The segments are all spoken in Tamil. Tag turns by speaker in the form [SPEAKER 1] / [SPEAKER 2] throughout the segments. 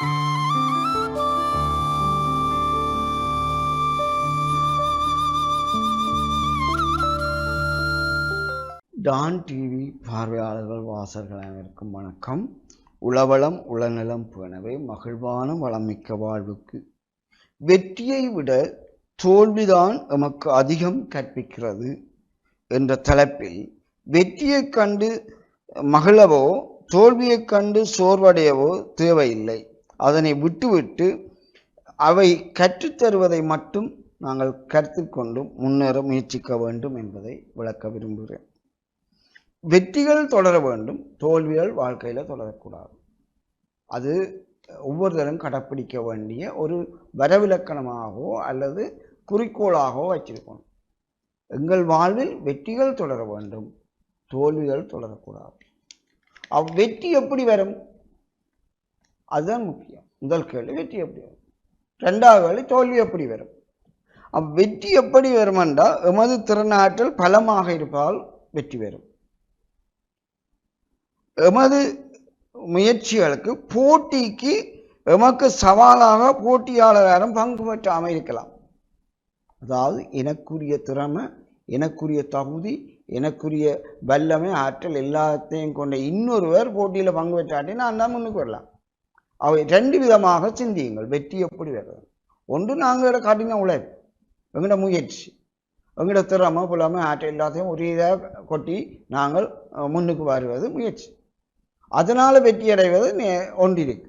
[SPEAKER 1] டான் டிவி பார்வையாளர்கள் வாசர்கள் அனைவருக்கும் வணக்கம். உளவளம் உளநலம் போனவை மகிழ்வான வளமிக்க வாழ்வுக்கு. வெற்றியை விட தோல்விதான் எமக்கு அதிகம் கற்பிக்கிறது என்ற தலைப்பில் வெற்றியைக் கண்டு மகிழவோ தோல்வியைக் கண்டு சோர்வடையவோ தேவையில்லை. அதனை விட்டுவிட்டு அவை கற்றுத்தருவதை மட்டும் நாங்கள் கருத்தில் கொண்டு முன்னேற முயற்சிக்க வேண்டும் என்பதை விளக்க விரும்புகிறேன். வெற்றிகள் தொடர வேண்டும் தோல்விகள் வாழ்க்கையில் தொடரக்கூடாது. அது ஒவ்வொருத்தரும் கடைப்பிடிக்க வேண்டிய ஒரு வரவிலக்கணமாகவோ அல்லது குறிக்கோளாகவோ வச்சிருக்கணும். எங்கள் வாழ்வில் வெற்றிகள் தொடர வேண்டும் தோல்விகள் தொடரக்கூடாது. அவ்வெற்றி எப்படி வரும்? அதுதான் முக்கியம். முதல் கேள்வி வெற்றி எப்படி வரும்? ரெண்டாவது கேள்வி தோல்வி எப்படி வரும்? அவ்வெற்றி எப்படி வரும் என்றால் எமது திறனாற்றல் பலமாக இருப்பதால் வெற்றி பெறும் எமது முயற்சிகளுக்கு போட்டிக்கு எமக்கு சவாலாக போட்டியாளர் யாரும் பங்கு பெற்றாமல் இருக்கலாம். அதாவது எனக்குரிய திறமை எனக்குரிய தகுதி எனக்குரிய வல்லமை ஆற்றல் எல்லாத்தையும் கொண்ட இன்னொருவர் போட்டியில் பங்கு பெற்றாட்டி நான் தான் முன்னுக்கு வரலாம். அவை ரெண்டு விதமாக சிந்தியுங்கள். வெற்றி எப்படி வருது ஒன்று நாங்களோட கடின உழைப்பு. எங்களோட முயற்சி. எங்களோட திறமை புலமை ஆற்றல் எல்லாத்தையும் ஒரே இதாக கொட்டி நாங்கள் முன்னுக்கு வருவது முயற்சி. அதனால் வெற்றி அடைவது ஒன்று ஒன்றிருக்கு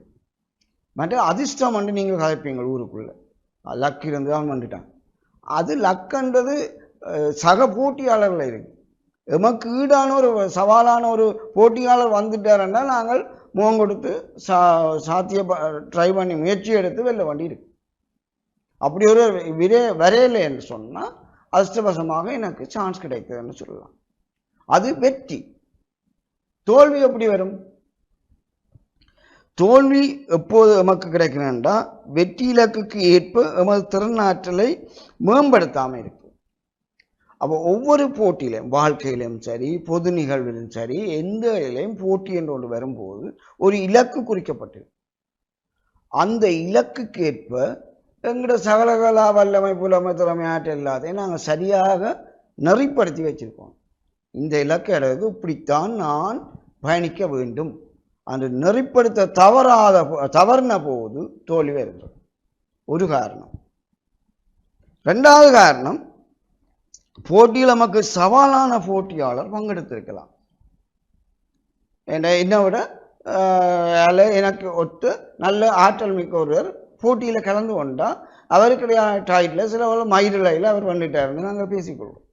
[SPEAKER 1] மற்ற அதிர்ஷ்டம் வந்து நீங்கள் கதைப்பீங்க ஊருக்குள்ளே. லக் இருந்து தான் வந்துட்டான். அது லக்குன்றது சக போட்டியாளர்கள் இருக்கு. எமக்கு ஈடான ஒரு சவாலான ஒரு போட்டியாளர் வந்துட்டாருன்னா நாங்கள் முகம் கொடுத்து சா சாத்திய ட்ரை பண்ணி முயற்சி எடுத்து வெளில வண்டி இருக்கு. அப்படி ஒரு விரே வரையலை என்று சொன்னால் அதிர்ஷ்டவசமாக எனக்கு சான்ஸ் கிடைக்குதுன்னு சொல்லலாம். அது வெற்றி. தோல்வி எப்படி வரும்? தோல்வி எப்போது எமக்கு கிடைக்கிறேன்டா வெற்றி இலக்குக்கு ஏற்ப எமது திறனாற்றலை மேம்படுத்தாமல் இருக்கு அப்போ ஒவ்வொரு போட்டியிலும் வாழ்க்கையிலும் சரி பொது நிகழ்விலும் சரி எந்த இலையும் போட்டி என்று ஒன்று வரும்போது ஒரு இலக்கு குறிக்கப்பட்டது அந்த இலக்குக்கு ஏற்ப எங்களோட சகலகலா வல்லமை புலமை திறமை ஆற்றல் எல்லாத்தையும் நாங்கள் சரியாக நெறிப்படுத்தி வச்சிருக்கோம். இந்த இலக்கு அளவுக்கு இப்படித்தான் நான் பயணிக்க வேண்டும். அந்த நெறிப்படுத்த தவறாத தவறின போது தோல்வி வருகிறது. ஒரு காரணம். ரெண்டாவது காரணம் போட்டியில் நமக்கு சவாலான போட்டியாளர் பங்கெடுத்திருக்கலாம். என்ன என்னை விட ஆஹ், எனக்கு ஒத்து நல்ல ஆற்றல் மிக்க ஒருவர் போட்டியில் கலந்து கொண்டால் அவருக்கிடையான டைட்டில் சில மயிரிழையில் அவர் வந்துட்டாருன்னு நாங்கள் பேசிக்கொள்வோம்.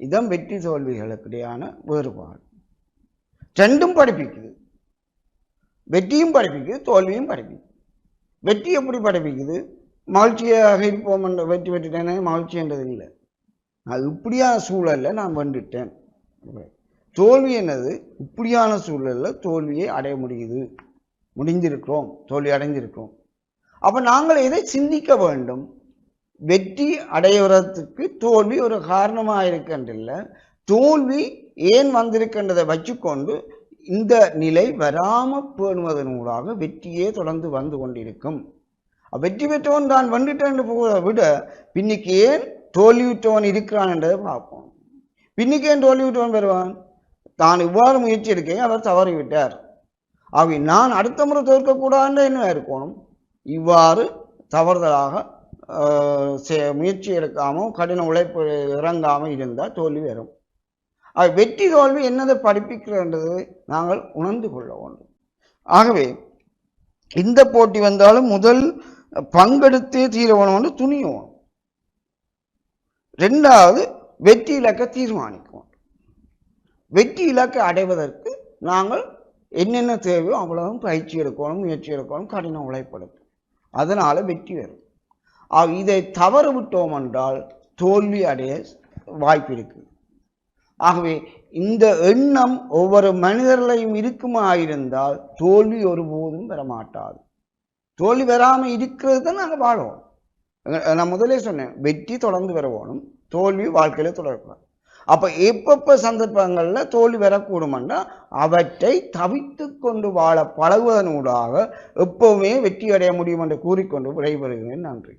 [SPEAKER 1] இதுதான் வெற்றி தோல்விகளுக்கிடையான வேறுபாடு. ரெண்டும் படிப்பிக்குது. வெற்றியும் படிப்பிக்குது தோல்வியும் படிப்பிக்குது. வெற்றி எப்படி படிப்பிக்குது? மகிழ்ச்சியாக இருப்போம் என்ற வெற்றி பெற்றுட்டேனே மகிழ்ச்சின்றது இல்லை அது இப்படியான சூழலில் நான் வந்துட்டேன். தோல்வி என்னது? இப்படியான சூழலில் தோல்வியை அடைய முடியுது. முடிந்திருக்கிறோம் தோல்வி அடைந்திருக்கிறோம் அப்போ நாங்கள் எதை சிந்திக்க வேண்டும்? வெற்றி அடைவதற்கு தோல்வி ஒரு காரணமாக இருக்கின்றில்ல தோல்வி ஏன் வந்திருக்கின்றதை வச்சுக்கொண்டு இந்த நிலை வராமல் பேணுவதன் மூலமாக வெற்றியே தொடர்ந்து வந்து கொண்டிருக்கும். வெற்றி பெற்றவன் தான் வந்துட்டேன் போகிறத போவதை விட பின்னிக்கு ஏன் தோல்வியுற்றவன் இருக்கிறான் என்றதை பார்ப்போம். பின்னுக்கு ஏன் தோல்வியுற்றவன் பெறுவான்? தான் இவ்வாறு முயற்சி இருக்கேன் அவர் தவறிவிட்டார். அவை நான் அடுத்த முறை தோற்கக்கூடாதுன்ற என்ன இருக்கணும். இவ்வாறு தவறுதலாக முயற்சி எடுக்காமல் கடின உழைப்பு இறங்காமல் இருந்தால் தோல்வி வரும். ஆக வெற்றி தோல்வி என்னதை படிப்பிக்கிறன்றது நாங்கள் உணர்ந்து கொள்ள வேண்டும். ஆகவே இந்த போட்டி வந்தாலும் முதல் பங்கெடுத்தே தீர என்று துணியும் ரெண்டாவது வெற்றி இலக்கை தீர்மானிக்கும். வெற்றி இலக்கை அடைவதற்கு நாங்கள் என்னென்ன தேவையோ அவ்வளவும் பயிற்சி எடுக்கணும் முயற்சி எடுக்கணும் கடின உழைப்படுத்தும் அதனால் வெற்றி வரும். இதை தவறு விட்டோம் என்றால் தோல்வி அடைய வாய்ப்பு இருக்குது. ஆகவே இந்த எண்ணம் ஒவ்வொரு மனிதர்களையும் இருக்குமா இருந்தால் தோல்வி ஒருபோதும் வரமாட்டாது. தோல்வி வராமல் இருக்கிறது தான் நாங்கள் வாழுவோம். நான் முதலே சொன்னேன் வெற்றி தொடர்ந்து வர தோல்வி வாழ்க்கையில தொடரக்கூடாது. அப்போ எப்பப்போ சந்தர்ப்பங்களில் தோல்வி வரக்கூடுமென்றா அவற்றை தவித்து கொண்டு வாழ பழகுவதனூடாக எப்பவுமே வெற்றி அடைய முடியும் என்று கூறிக்கொண்டு விடைபெறுகிறேன். நன்றி.